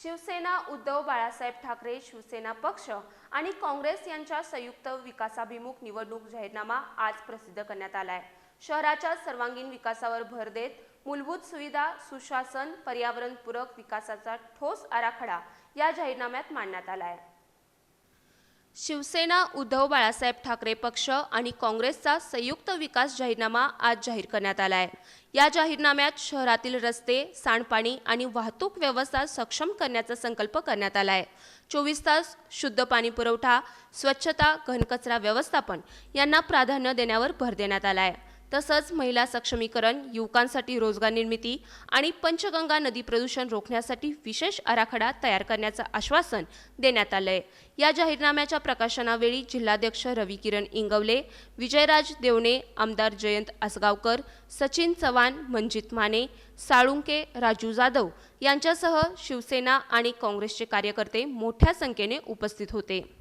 शिवसेना उद्धव बाळासाहेब ठाकरे शिवसेना पक्ष आणि काँग्रेस यांच्या संयुक्त विकासाभिमुख निवडणूक जाहीरनामा आज प्रसिद्ध करण्यात आला आहे शहराच्या सर्वांगीण विकासावर भर देत मूलभूत सुविधा सुशासन पर्यावरणपूरक विकासाचा ठोस आराखडा या जाहीरनाम्यात मांडण्यात आला आहे शिवसेना उद्धव बाळासाहेब ठाकरे पक्ष आणि काँग्रेसचा संयुक्त विकास जाहीरनामा आज जाहीर करण्यात आला आहे या जाहीरनाम्यात शहरातील रस्ते सांडपाणी आणि वाहतूक व्यवस्था सक्षम करण्याचा संकल्प करण्यात आला आहे चोवीस तास शुद्ध पाणी पुरवठा स्वच्छता घनकचरा व्यवस्थापन यांना प्राधान्य देण्यावर भर देण्यात आला आहे तसंच महिला सक्षमीकरण युवकांसाठी रोजगार निर्मिती आणि पंचगंगा नदी प्रदूषण रोखण्यासाठी विशेष आराखडा तयार करण्याचं आश्वासन देण्यात आलंय. या जाहीरनाम्याच्या प्रकाशनावेळी जिल्हाध्यक्ष रवी किरण इंगवले विजयराज देवणे आमदार जयंत आसगावकर सचिन चव्हाण मंजित माने साळुंके राजू जाधव यांच्यासह शिवसेना आणि काँग्रेसचे कार्यकर्ते मोठ्या संख्येने उपस्थित होते.